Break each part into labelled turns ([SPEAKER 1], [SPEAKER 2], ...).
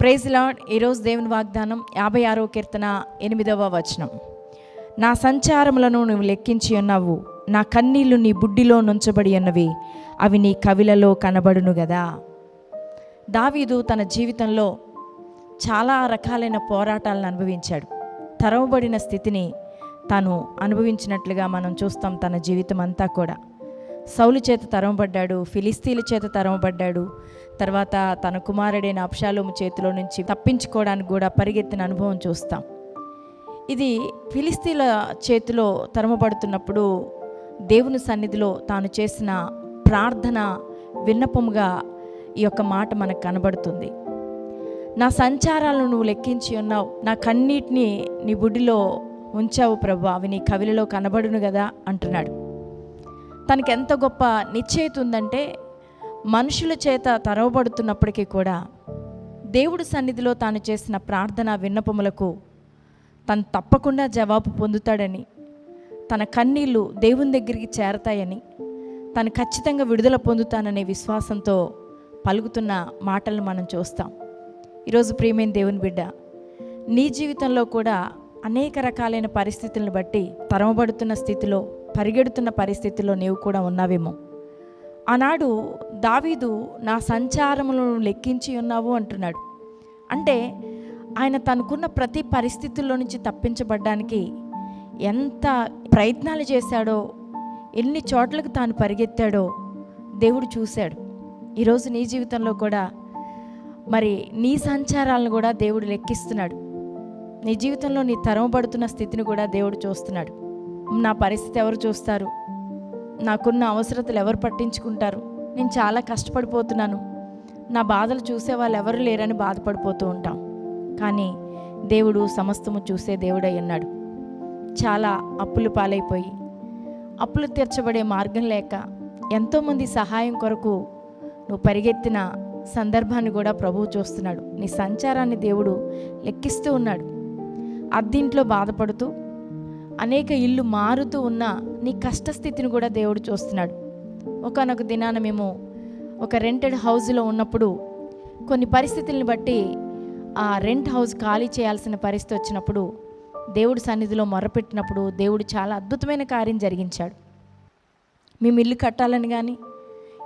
[SPEAKER 1] Praise lord ఈరోజు దేవుని వాగ్దానం యాభై ఆరో కీర్తన ఎనిమిదవ వచనం. నా సంచారములను నువ్వు లెక్కించి ఉన్నావు. నా కన్నీళ్ళు నీ బుడ్డిలో నుంచబడి ఉన్నవి. అవి నీ కవిలలో కనబడును గదా. దావీదు తన జీవితంలో చాలా రకాలైన పోరాటాలను అనుభవించాడు. తరవబడిన స్థితిని తాను అనుభవించినట్లుగా మనం చూస్తాం తన జీవితం అంతా కూడా. సౌలు చేత తరమబడ్డాడు ఫిలిస్తీన్ల చేత తరమబడ్డాడు. తర్వాత తన కుమారుడైన అప్షాలోము చేతిలో నుంచి తప్పించుకోవడానికి కూడా పరిగెత్తిన అనుభవం చూస్తాం. ఇది ఫిలిస్తీన్ల చేతిలో తరమబడుతున్నప్పుడు దేవుని సన్నిధిలో తాను చేసిన ప్రార్థన విన్నపముగా ఈ యొక్క మాట మనకు కనబడుతుంది. నా సంచారాలను నువ్వు లెక్కించి ఉన్నావు నా కన్నీటిని నీ బుడ్డిలో ఉంచావు ప్రభు అవి నీ కవిలలో కనబడును కదా అంటున్నాడు. తనకి ఎంత గొప్ప నిశ్చయిత ఉందంటే మనుషుల చేత తరవబడుతున్నప్పటికీ కూడా దేవుడి సన్నిధిలో తాను చేసిన ప్రార్థన విన్నపములకు తను తప్పకుండా జవాబు పొందుతాడని తన కన్నీళ్ళు దేవుని దగ్గరికి చేరతాయని తను ఖచ్చితంగా విడుదల పొందుతాననే విశ్వాసంతో పలుకుతున్న మాటలను మనం చూస్తాం. ఈరోజు ప్రియమైన దేవుని బిడ్డ నీ జీవితంలో కూడా అనేక రకాలైన పరిస్థితులను బట్టి తరమబడుతున్న స్థితిలో పరిగెడుతున్న పరిస్థితిలో నీవు కూడా ఉన్నావేమో. ఆనాడు దావీదు నా సంచారములను లెక్కించి ఉన్నావు అంటున్నాడు. అంటే ఆయన తనకున్న ప్రతి పరిస్థితుల్లో నుంచి తప్పించబడ్డానికి ఎంత ప్రయత్నాలు చేశాడో ఎన్ని చోట్లకు తాను పరిగెత్తాడో దేవుడు చూశాడు. ఈరోజు నీ జీవితంలో కూడా మరి నీ సంచారాలను కూడా దేవుడు లెక్కిస్తున్నాడు. నీ జీవితంలో నీ తరమబడుతున్న స్థితిని కూడా దేవుడు చూస్తున్నాడు. నా పరిస్థితి ఎవరు చూస్తారు? నాకున్న అవసరతలు ఎవరు పట్టించుకుంటారు? నేను చాలా కష్టపడిపోతున్నాను. నా బాధలు చూసే వాళ్ళు ఎవరు లేరని బాధపడిపోతూ ఉంటాం. కానీ దేవుడు సమస్తము చూసే దేవుడై ఉన్నాడు. చాలా అప్పులు పాలైపోయి అప్పులు తీర్చబడే మార్గం లేక ఎంతోమంది సహాయం కొరకు నువ్వు పరిగెత్తిన సందర్భాన్ని కూడా ప్రభువు చూస్తున్నాడు. నీ సంచారాన్ని దేవుడు లెక్కిస్తూ ఉన్నాడు. అద్దింట్లో బాధపడుతూ అనేక ఇల్లు మారుతూ ఉన్న నీ కష్టస్థితిని కూడా దేవుడు చూస్తున్నాడు. ఒకనొక దినాన మేము ఒక రెంటెడ్ హౌస్లో ఉన్నప్పుడు కొన్ని పరిస్థితుల్ని బట్టి ఆ రెంట్ హౌస్ ఖాళీ చేయాల్సిన పరిస్థితి వచ్చినప్పుడు దేవుడి సన్నిధిలో మొరపెట్టినప్పుడు దేవుడు చాలా అద్భుతమైన కార్యం జరిగించాడు. మేము ఇల్లు కట్టాలని కానీ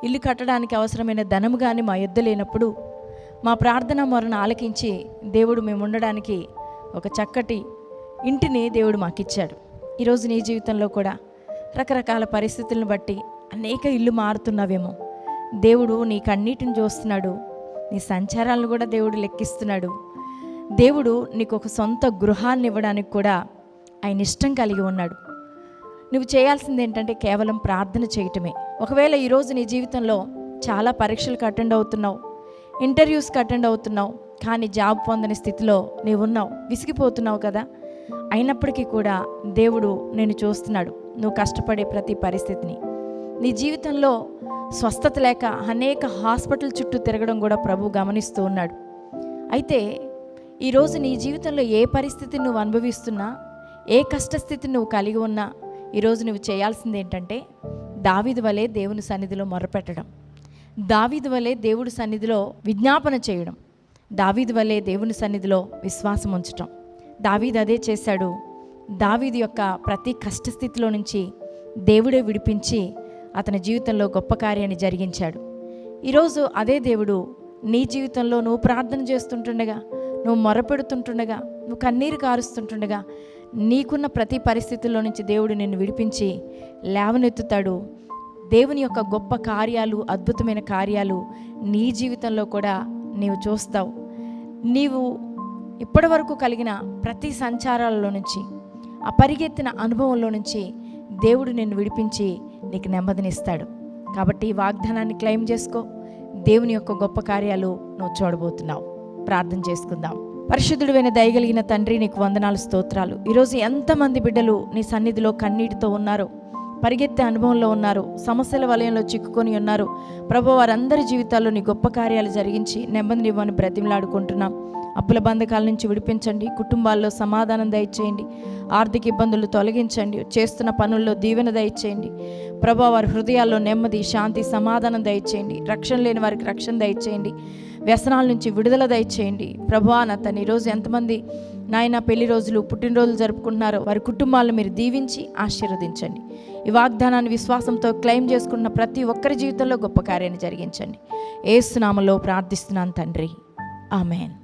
[SPEAKER 1] ఇల్లు కట్టడానికి అవసరమైన ధనము కానీ మా యుద్ధ లేనప్పుడు మా ప్రార్థన మొరను ఆలకించి దేవుడు మేము ఉండడానికి ఒక చక్కటి ఇంటిని దేవుడు మాకిచ్చాడు. ఈరోజు నీ జీవితంలో కూడా రకరకాల పరిస్థితులను బట్టి అనేక ఇల్లు మారుతున్నావేమో. దేవుడు నీ కన్నీటిని చూస్తున్నాడు నీ సంచారాలను కూడా దేవుడు లెక్కిస్తున్నాడు. దేవుడు నీకు ఒక సొంత గృహాన్ని ఇవ్వడానికి కూడా ఆయన ఇష్టం కలిగి ఉన్నాడు. నువ్వు చేయాల్సింది ఏంటంటే కేవలం ప్రార్థన చేయటమే. ఒకవేళ ఈరోజు నీ జీవితంలో చాలా పరీక్షలకు అటెండ్ అవుతున్నావు ఇంటర్వ్యూస్కి అటెండ్ అవుతున్నావు కానీ జాబ్ పొందని స్థితిలో నీవు ఉన్నావు విసిగిపోతున్నావు కదా అయినప్పటికీ కూడా దేవుడు నేను చూస్తున్నాడు. నువ్వు కష్టపడే ప్రతి పరిస్థితిని. నీ జీవితంలో స్వస్థత లేక అనేక హాస్పిటల్ చుట్టూ తిరగడం కూడా ప్రభు గమనిస్తూ ఉన్నాడు. అయితే ఈరోజు నీ జీవితంలో ఏ పరిస్థితి నువ్వు అనుభవిస్తున్నా ఏ కష్టస్థితి నువ్వు కలిగి ఉన్నా ఈరోజు నువ్వు చేయాల్సింది ఏంటంటే దావీదు వలె దేవుని సన్నిధిలో మొరపెట్టడం. దావీదు వలె దేవుడి సన్నిధిలో విజ్ఞాపన చేయడం. దావీదు వలె దేవుని సన్నిధిలో విశ్వాసం ఉంచటం. దావీదు అదే చేశాడు. దావీదు యొక్క ప్రతి కష్టస్థితిలో నుంచి దేవుడే విడిపించి అతని జీవితంలో గొప్ప కార్యాన్ని జరిగించాడు. ఈరోజు అదే దేవుడు నీ జీవితంలో నువ్వు ప్రార్థన చేస్తుంటుండగా నువ్వు మొరపెడుతుంటుండగా నువ్వు కన్నీరు కారుస్తుంటుండగా నీకున్న ప్రతి పరిస్థితుల్లో నుంచి దేవుడు నిన్ను విడిపించి లేవనెత్తుతాడు. దేవుని యొక్క గొప్ప కార్యాలు అద్భుతమైన కార్యాలు నీ జీవితంలో కూడా నీవు చూస్తావు. నీవు ఇప్పటి వరకు కలిగిన ప్రతి సంచారాలలో నుంచి ఆ పరిగెత్తిన అనుభవంలో నుంచి దేవుడు నిన్ను విడిపించి నీకు నెమ్మదినిస్తాడు. కాబట్టి ఈ వాగ్దానాన్ని క్లెయిమ్ చేసుకో. దేవుని యొక్క గొప్ప కార్యాలు నువ్వు చూడబోతున్నావు. ప్రార్థన చేసుకుందాం. పరిశుద్ధుడైన దయగలిగిన తండ్రి నీకు వందనాలు స్తోత్రాలు. ఈరోజు ఎంతమంది బిడ్డలు నీ సన్నిధిలో కన్నీటితో ఉన్నారో పరిగెత్తే అనుభవంలో ఉన్నారు సమస్యల వలయంలో చిక్కుకొని ఉన్నారు. ప్రభు వారందరి జీవితాల్లో నీ గొప్ప కార్యాలు జరిగించి నెమ్మదినివ్వని బ్రతిమలాడుకుంటున్నాం. అప్పుల బంధకాల నుంచి విడిపించండి కుటుంబాల్లో సమాధానం దయచేయండి ఆర్థిక ఇబ్బందులు తొలగించండి చేస్తున్న పనుల్లో దీవెన దయచేయండి. ప్రభా వారి హృదయాల్లో నెమ్మది శాంతి సమాధానం దయచేయండి. రక్షణ లేని వారికి రక్షణ దయచేయండి. వ్యసనాల నుంచి విడుదల దయచేయండి. ప్రభా నా తను ఈరోజు ఎంతమంది నాయన పెళ్ళి రోజులు పుట్టినరోజులు జరుపుకుంటున్నారో వారి కుటుంబాలను మీరు దీవించి ఆశీర్వదించండి. ఈ వాగ్దానాన్ని విశ్వాసంతో క్లెయిమ్ చేసుకున్న ప్రతి ఒక్కరి జీవితంలో గొప్ప కార్యాన్ని జరిగించండి. ఏసునామలో ప్రార్థిస్తున్నాను తండ్రి. ఆమెన్.